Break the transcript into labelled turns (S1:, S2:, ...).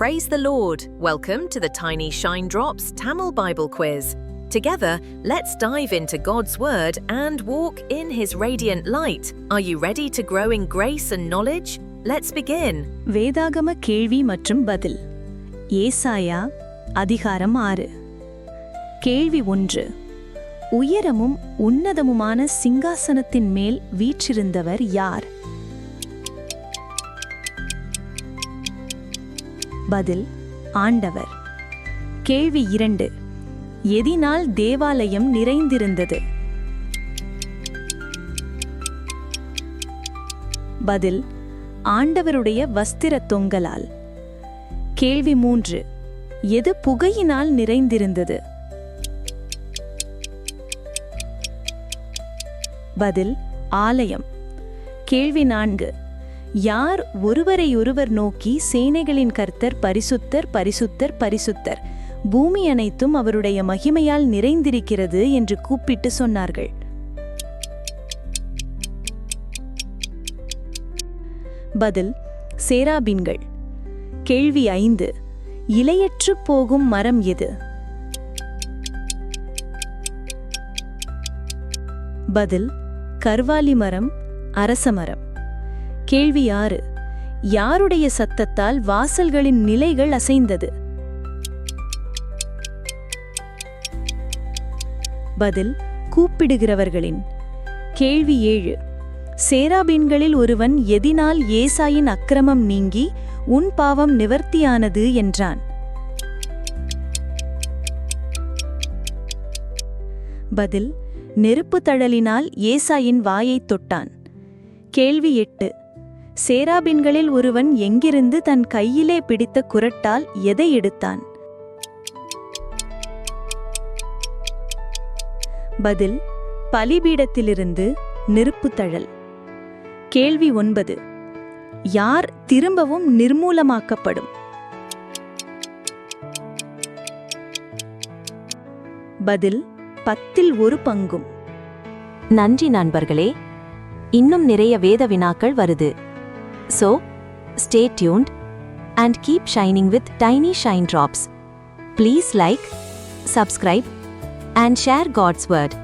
S1: Praise the Lord. Welcome to the Tiny Shine Drops Tamil Bible Quiz. Together, let's dive into God's Word and walk in His radiant light. Are you ready to grow in grace and knowledge? Let's begin.
S2: வேதாகம கேள்வி மற்றும் பதில் ஏசாயா அதிகாரம் ஆறு கேள்வி ஒன்று உயரமும் உன்னதமுமான சிங்காசனத்தின் மேல் வீற்றிருந்தவர் யார் பதில் ஆண்டவர். கேள்வி இரண்டு எதினால் தேவாலயம் நிறைந்திருந்தது? பதில் ஆண்டவருடைய வஸ்திர தொங்கலால். கேள்வி மூன்று எது புகையினால் நிறைந்திருந்தது? பதில் ஆலயம். கேள்வி நான்கு யார் ஒருவரை ஒருவர் நோக்கி சேனைகளின் கர்த்தர் பரிசுத்தர் பரிசுத்தர் பரிசுத்தர். பூமி அனைத்தும் அவருடைய மகிமையால் நிறைந்திருக்கிறது என்று கூப்பிட்டு சொன்னார்கள். பதில் சேராபின்கள். கேள்வி ஐந்து இலையற்று போகும் மரம் எது? பதில் கர்வாலி மரம் அரச மரம். கேள்வி ஆறு. யாருடைய சத்தத்தால் வாசல்களின் நிலைகள் அசைந்தது? பதில் கூப்பிடுகிறவர்களின். கேள்வி ஏழு. சேராபீன்களில் ஒருவன் எதினால் ஏசாயின் அக்கிரமம் நீங்கி உன் பாவம் நிவர்த்தியானது என்றான். பதில் நெருப்பு தழலினால் ஏசாயின் வாயைத் தொட்டான். கேள்வி எட்டு. சேராபின்களில் ஒருவன் எங்கிருந்து தன் கையிலே பிடித்த குரட்டால் எதை எடுத்தான்? பதில் பலிபீடத்திலிருந்து நெருப்புத்தழல் கேள்வி ஒன்பது யார் திரும்பவும் நிர்மூலமாக்கப்படும்? பதில் பத்தில் ஒரு பங்கும்.
S3: நன்றி நண்பர்களே இன்னும் நிறைய வேத வினாக்கள் வருது. So, stay tuned and keep shining with tiny shine drops. Please like, subscribe, and share God's Word.